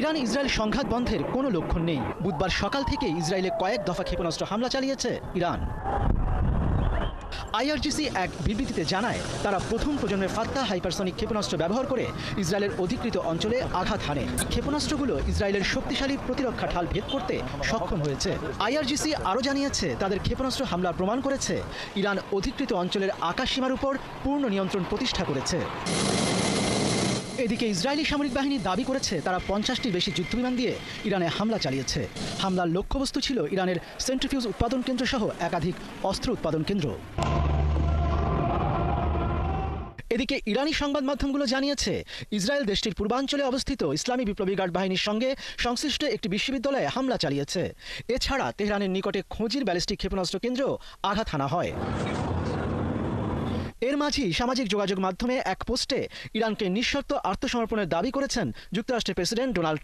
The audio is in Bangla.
ইরান ইসরায়েল সংঘাত বন্ধের কোনো লক্ষণ নেই। বুধবার সকাল থেকে ইসরায়েলে কয়েক দফা ক্ষেপণাস্ত্র হামলা চালিয়েছে ইরান। আইআরজিসি এক বিবৃতিতে জানায়, তারা প্রথম প্রজন্মের ফাত্তা হাইপারসনিক ক্ষেপণাস্ত্র ব্যবহার করে ইসরায়েলের অধিকৃত অঞ্চলে আঘাত হানে। ক্ষেপণাস্ত্রগুলো ইসরায়েলের শক্তিশালী প্রতিরক্ষা ঢাল ভেদ করতে সক্ষম হয়েছে। আইআরজিসি আরও জানিয়েছে, তাদের ক্ষেপণাস্ত্র হামলা প্রমাণ করেছে। ইরান অধিকৃত অঞ্চলের আকাশসীমার উপর পূর্ণ নিয়ন্ত্রণ প্রতিষ্ঠা করেছে। এদিকে ইসরায়েলি সামরিক বাহিনী দাবি করেছে তারা পঞ্চাশটির বেশি যুদ্ধবিমান দিয়ে ইরানে হামলা চালিয়েছে। হামলার লক্ষ্যবস্তু ছিল ইরানের সেন্ট্রিফিউজ উৎপাদন কেন্দ্র সহ একাধিক অস্ত্র উৎপাদন কেন্দ্র। এদিকে ইরানি সংবাদ মাধ্যমগুলো জানিয়েছে, ইসরায়েল দেশটির পূর্বাঞ্চলে অবস্থিত ইসলামী বিপ্লবী গার্ড বাহিনীর সঙ্গে সংশ্লিষ্ট একটি বিশ্ববিদ্যালয়ে হামলা চালিয়েছে। এছাড়া তেহরানের নিকটে খোঁজির ব্যালিস্টিক ক্ষেপণাস্ত্র কেন্দ্র আঘাত হানা হয়। এর মাঝেই সামাজিক যোগাযোগ মাধ্যমে এক পোস্টে ইরানকে নিঃশর্ত আত্মসমর্পণের দাবি করেছেন যুক্তরাষ্ট্রের প্রেসিডেন্ট ডোনাল্ড